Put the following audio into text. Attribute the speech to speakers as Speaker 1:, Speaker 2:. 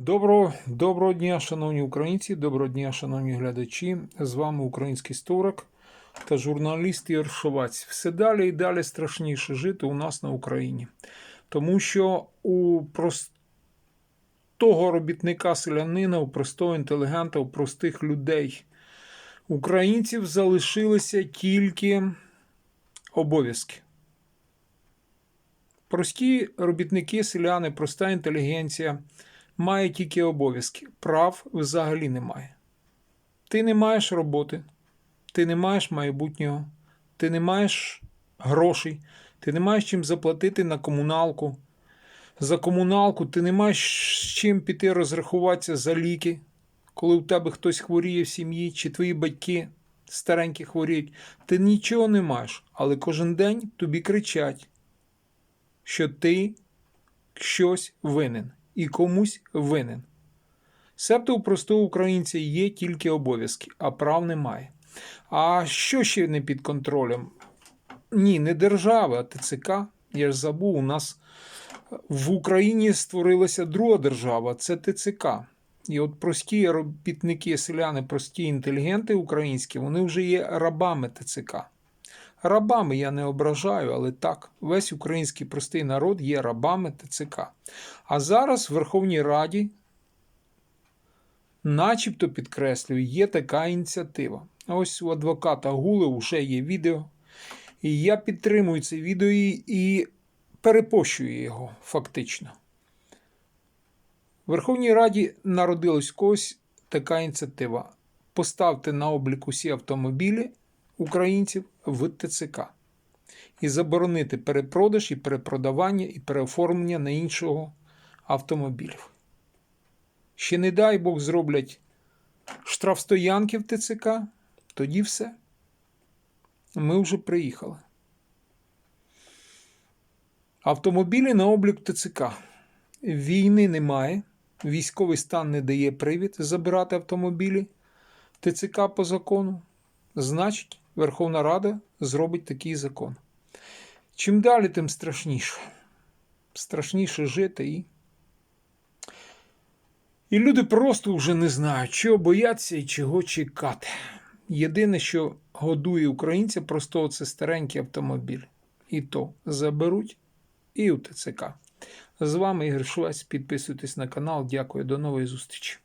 Speaker 1: Доброго, доброго дня, шановні українці, доброго дня, шановні глядачі. З вами український історик та журналіст Ігор Шовець. Все далі і далі страшніше жити у нас на Україні. Тому що у простого робітника селянина, у простого інтелігента, у простих людей, українців залишилися тільки обов'язки. Прості робітники, селяни, проста інтелігенція має тільки обов'язки. Прав взагалі немає. Ти не маєш роботи, ти не маєш майбутнього, ти не маєш грошей, ти не маєш чим заплатити на комуналку. За комуналку ти не маєш з чим піти розрахуватися за ліки, коли у тебе хтось хворіє в сім'ї, чи твої батьки старенькі хворіють. Ти нічого не маєш, але кожен день тобі кричать, що ти щось винен і комусь винен. Себто у простого українця є тільки обов'язки, а прав немає. А що ще не під контролем? Ні, не держава, а ТЦК. Я ж забув, у нас в Україні створилася друга держава це ТЦК. І от прості робітники, селяни, прості інтелігенти українські, вони вже є рабами ТЦК. Рабами я не ображаю, але так, весь український простий народ є рабами ТЦК. А зараз в Верховній Раді, начебто підкреслюю, є така ініціатива. Ось у адвоката Гули вже є відео. І я підтримую це відео і- перепощую його фактично. В Верховній Раді народилась когось така ініціатива. Поставте на облік усі автомобілі українців в ТЦК і заборонити перепродаж і перепродавання і переоформлення на іншого автомобілів. Ще не дай Бог зроблять штрафстоянки в ТЦК, тоді все. Ми вже приїхали. Автомобілі на облік ТЦК. Війни немає. Військовий стан не дає привід забирати автомобілі ТЦК по закону. Значить, Верховна Рада зробить такий закон. Чим далі, тим страшніше. Страшніше жити і. І люди просто вже не знають, чого бояться і чого чекати. Єдине, що годує українця, просто це старенький автомобіль. І то заберуть і у ТЦК. З вами Ігор Швець. Підписуйтесь на канал. Дякую, до нової зустрічі.